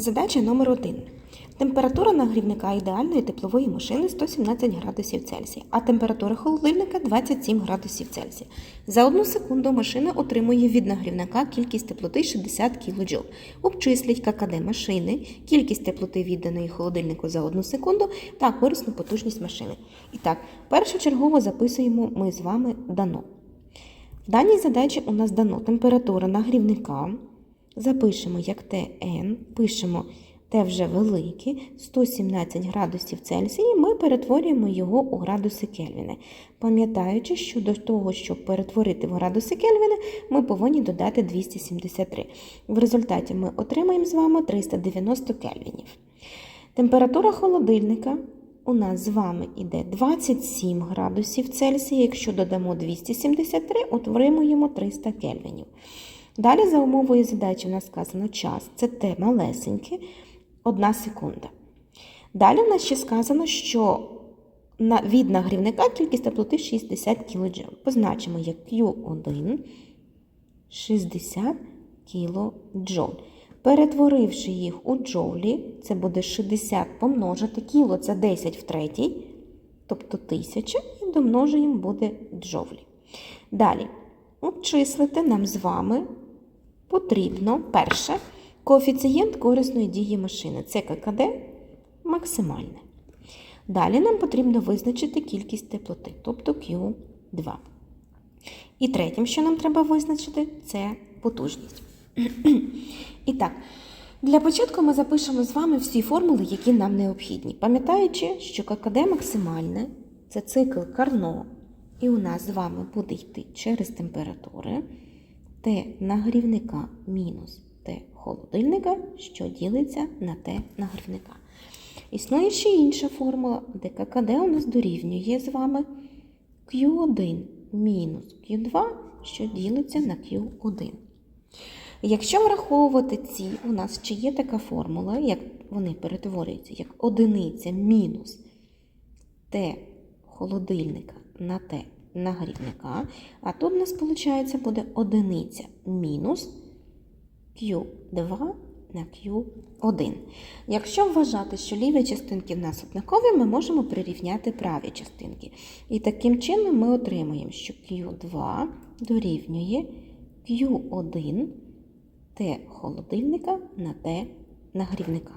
Задача номер 1. Температура нагрівника ідеальної теплової машини 117 градусів Цельсія, а температура холодильника 27 градусів Цельсія. За одну секунду машина отримує від нагрівника кількість теплоти 60 кДж. Обчисліть ККД машини, кількість теплоти відданої холодильнику за одну секунду та корисну потужність машини. І так, першочергово записуємо ми з вами дано. В даній задачі у нас дано температура нагрівника. Запишемо як ТН, пишемо Т вже велике, 117 градусів Цельсія, і ми перетворюємо його у градуси Кельвіна. Пам'ятаючи, що до того, щоб перетворити в градуси Кельвіна, ми повинні додати 273. В результаті ми отримаємо з вами 390 кельвінів. Температура холодильника у нас з вами йде 27 градусів Цельсія. Якщо додамо 273, отримуємо 300 кельвінів. Далі за умовою задачі у нас сказано час. Це те малесеньке, 1 секунда. Далі в нас ще сказано, що від нагрівника кількість теплоти 60 кДж. Позначимо як Q1 60 кДж. Перетворивши їх у джоулі, це буде 60 помножити кіло це 10 в третій, тобто 1000, і домножуємо буде джоулі. Далі, обчислити нам з вами потрібно перше коефіцієнт корисної дії машини. Це ККД максимальне. Далі нам потрібно визначити кількість теплоти, тобто Q2. І третім, що нам треба визначити, це потужність. І так, для початку ми запишемо з вами всі формули, які нам необхідні. Пам'ятаючи, що ККД максимальне це цикл Карно, і у нас з вами буде йти через температури Т нагрівника мінус Т холодильника, що ділиться на Т нагрівника. Існує ще інша формула, де ККД у нас дорівнює з вами Q1 мінус Q2, що ділиться на Q1. Якщо враховувати ці, у нас ще є така формула, як вони перетворюються як одиниця мінус Т холодильника на Т нагрівника, а тут у нас, виходить, буде одиниця мінус Q2 на Q1. Якщо вважати, що ліві частинки в нас однакові, ми можемо прирівняти праві частинки. І таким чином ми отримуємо, що Q2 дорівнює Q1 Т холодильника на Т нагрівника.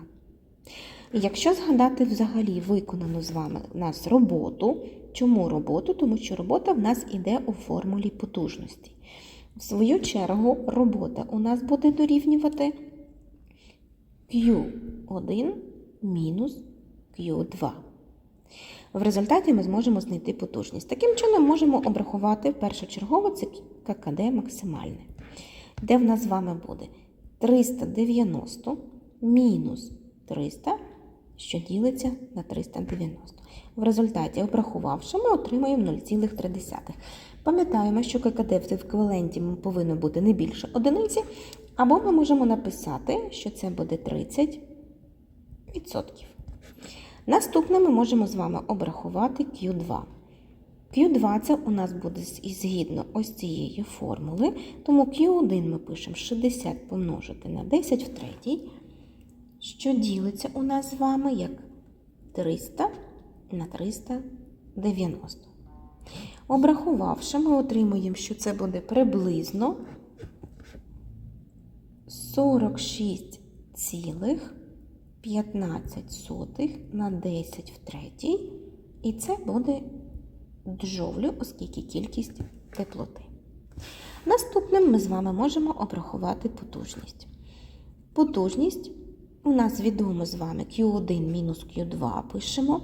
Якщо згадати взагалі виконану з вами в нас роботу, чому роботу? Тому що робота в нас іде у формулі потужності. В свою чергу, робота у нас буде дорівнювати Q1 мінус Q2. В результаті ми зможемо знайти потужність. Таким чином, можемо обрахувати першочергово це ККД максимальне, де в нас з вами буде 390 мінус 300, що ділиться на 390. В результаті, обрахувавши, ми отримаємо 0,3. Пам'ятаємо, що ККД в еквіваленті повинно бути не більше одиниці, або ми можемо написати, що це буде 30%. Наступне ми можемо з вами обрахувати Q2. Q2 це у нас буде згідно ось цієї формули, тому Q1 ми пишемо 60 помножити на 10 в третій, що ділиться у нас з вами як 300 на 390. Обрахувавши, ми отримуємо, що це буде приблизно 46,15 на 10 в третій, і це буде джоулю, оскільки кількість теплоти. Наступним ми з вами можемо обрахувати потужність. Потужність у нас відомо з вами Q1 мінус Q2 пишемо.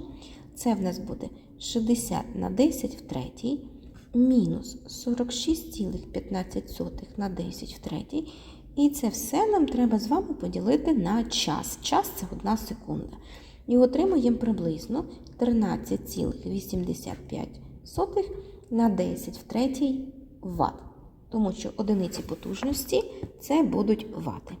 Це в нас буде 60 на 10 в третій, мінус 46,15 на 10 в третій. І це все нам треба з вами поділити на час. Час це 1 секунда. І отримуємо приблизно 13,85 на 10 в третій Вт. Тому що одиниці потужності це будуть вати.